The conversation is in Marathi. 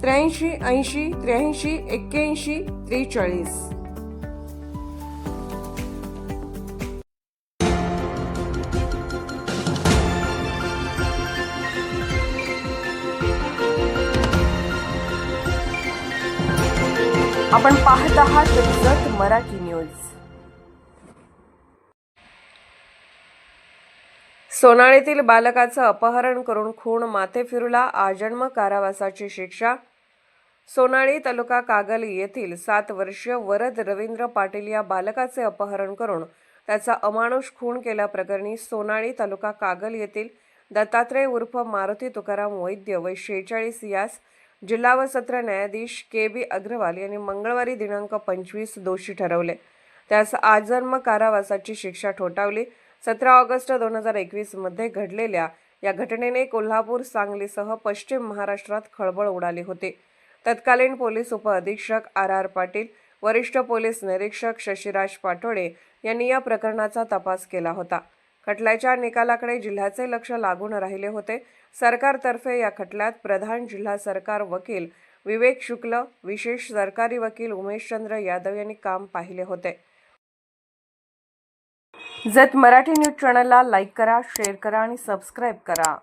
त्र्याऐंशी ऐंशी त्र्याऐंशी एक्क्याऐंशी त्रेचाळीस. आपण पाहत आहात जत मराठी न्यूज. सोनाळीतील बालकाचं अपहरण करून खून माथे फिरूला आजन्म कारावासाची शिक्षा सोनाळी तालुका कागल येथील सात वर्षीय वरद रवींद्र पाटील या बालकाचे अपहरण करून त्याचा अमानुष खून केल्याप्रकरणी सोनाळी तालुका कागल येथील दत्तात्रय उर्फ मारुती तुकाराम वैद्य वय शेहेचाळीस यास जिल्हा व सत्र न्यायाधीश के बी अग्रवाल यांनी मंगळवारी दिनांक पंचवीस दोषी ठरवले. त्यास आजन्म कारावासाची शिक्षा ठोठावली. सतरा ऑगस्ट दोन हजार एकवीसमध्ये घडलेल्या या घटनेने कोल्हापूर सांगलीसह पश्चिम महाराष्ट्रात खळबळ उडाली होती. तत्कालीन पोलीस उपअधीक्षक आर आर पाटील वरिष्ठ पोलीस निरीक्षक शशिराज पाटोळे यांनी या प्रकरणाचा तपास केला होता. खटल्याच्या निकालाकडे जिल्ह्याचे लक्ष लागून राहिले होते. सरकारतर्फे या खटल्यात प्रधान जिल्हा सरकार वकील विवेक शुक्ल विशेष सरकारी वकील उमेशचंद्र यादव यांनी काम पाहिले होते. जत मराठी न्यूज चॅनलला लाईक करा शेअर करा आणि सबस्क्राईब करा.